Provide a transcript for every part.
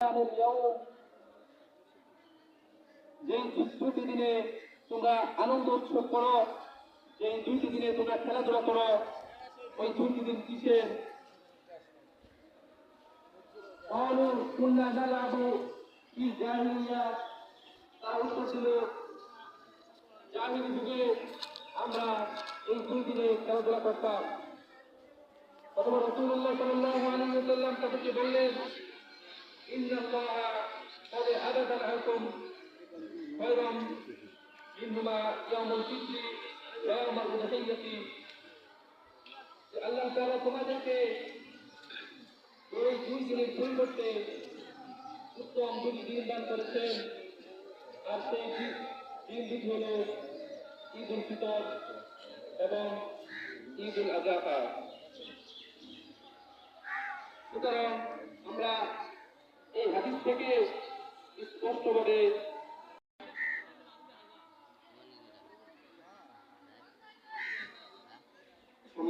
اليوم যে দুটি দিনে তোমরা আনন্দ উৎসব করো যে দুইটি দিনে তোমরা খেলাধুলা করো ওই দুইটি দিন কিসের قالوا كنا نلعب في الجاهلية তার উত্তর ছিল জাহিলি যুগে আমরা এই দুই দিনে খেলাধুলা করতাম অথবা রসুল্লাহ সাল্লাহ আলী সাল্লাম তাদেরকে বললেন يوم الفطر ويوم الأضحية আল্লাহ তাআলা তোমাদেরকে এই দুই দিনের পরিবর্তে উত্তম দুটি দিন দান করেছেন আর সেই দি- দিন দুটি হল ঈদ উল ফিতর এবং ঈদ উল আজহা সুতরাং আমরা এই হাদিস থেকে স্পষ্টভাবে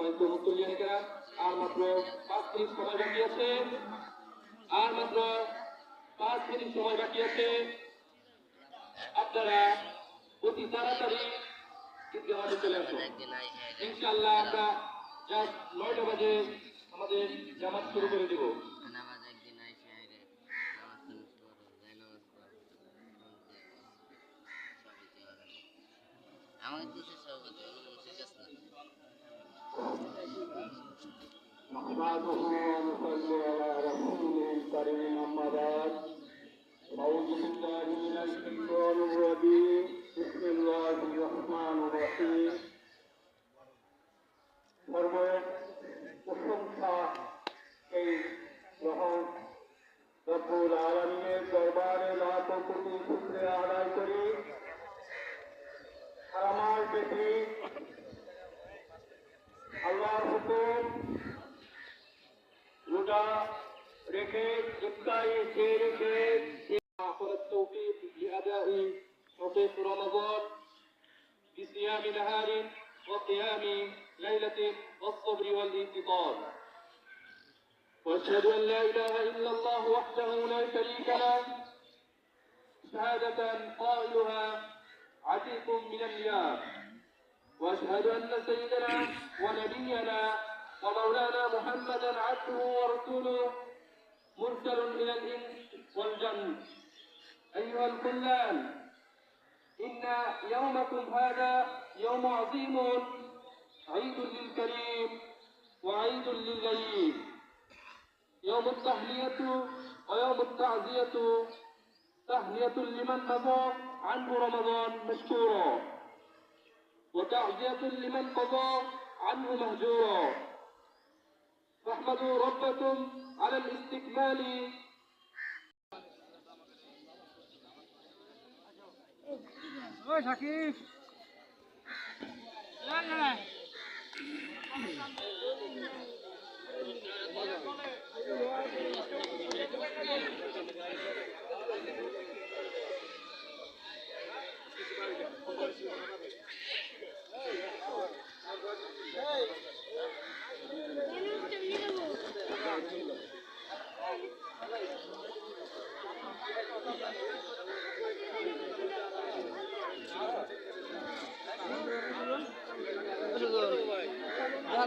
আর মাত্র পাঁচ মিনিট সময় বাকি আছে। আর মাত্র পাঁচ মিনিট সময় বাকি আছে। আপনারা অতি তাড়াতাড়ি চলে আসুন। ইনশাআল্লাহ আমরা নয়টা বাজে আমাদের জামাত শুরু করে দেব। আমাকে দিছে সভাপতি অনুমতি দিস না। نحمده ونصلي على رسوله الكريم أما بعد أعوذ بالله من الشيطان الرجيم بسم الله الرحمن الرحيم সর্বের প্রশংসা এই গ্রহণ রব্বুল আলমীর দরবারে লাখ কোটি শুক্রে আদায় করি আর আমার বেটি সারাক্ষণ রোজা রেখে ইফতারি খেয়ে রেখে التوفيق لأداء حقوق رمضان بصيام نهار وقيام ليلة والصبر والانتظار واشهد أن لا اله الا الله وحده لا شريك له شهادة قائلها عتيق من النياب واشهد أن سيدنا ونبينا ومولانا محمدا عبده ورسوله مرسل إلى الإنس والجن. أيها الخلان إن يومكم هذا يوم عظيم عيد للكريم وعيد للغيب. يوم التحلية ويوم التعزية تهنئه لمن مضى عنه رمضان مشكورا. وتعزية لمن قضى عنه مهجورا. فاحمدوا ربكم على الاستكمال. وش حكيم لا لا.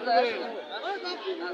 Nordeste. Né?